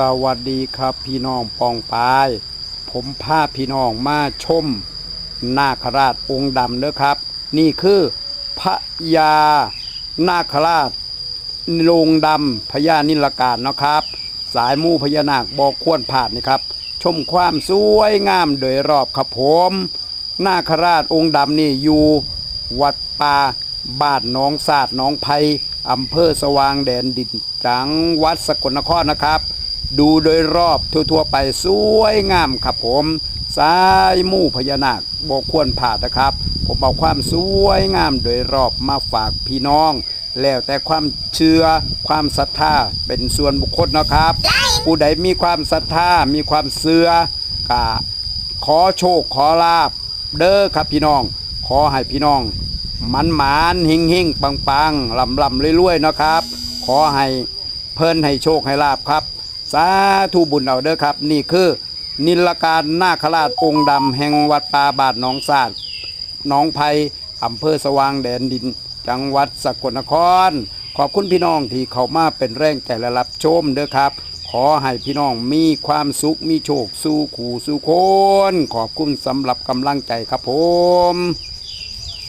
สวัสดีครับพี่น้องปองปาย ผมพาพี่น้องมาชม นาคราชองค์ดำเด้อครับ นี่คือพระยา นาคราชลงดำพญานิลการเนะครับ สายมู่พญานาคบอกควรผ่านนี่ครับ ชมความสวยงามโดยรอบครับผม นาคราชองค์ดำนี่อยู่ วัดป่าบ้านน้องศาสาดหน้องไผ่อำเภอสว่างแดนดินจังหวัดสกลนครนะครับ ดูโดยรอบทั่วๆไปสวยงามครับผมสายมู่พญานาคบอกควรผ่านนะครับ ผมเอาความสวยงามโดยรอบมาฝากพี่น้อง แล้วแต่ความเชื่อความศรัทธาเป็นส่วนบุคคลนะครับ ผู้ใดมีความศรัทธามีความเชื่อกะขอโชคขอลาบเด้อครับพี่น้อง ขอให้พี่น้องมันหมานหิงหิงปังปังลำลำรวยๆเนาะครับ ขอให้เพิ่นให้โชคให้ลาบครับ สาธุบุญเอาเด้อครับ นี่คือนิลการนาคราชองค์ดำแห่งวัดป่าบาทหนองสาดหนองไผ่อำเภอสว่างแดนดิน จังหวัดสกลนคร ขอบคุณพี่น้องที่เข้ามาเป็นแรงใจและรับชมเด้อครับ ขอให้พี่น้องมีความสุขมีโชค สู้ขู่สู้คน ขอบคุณสำหรับกำลังใจครับผม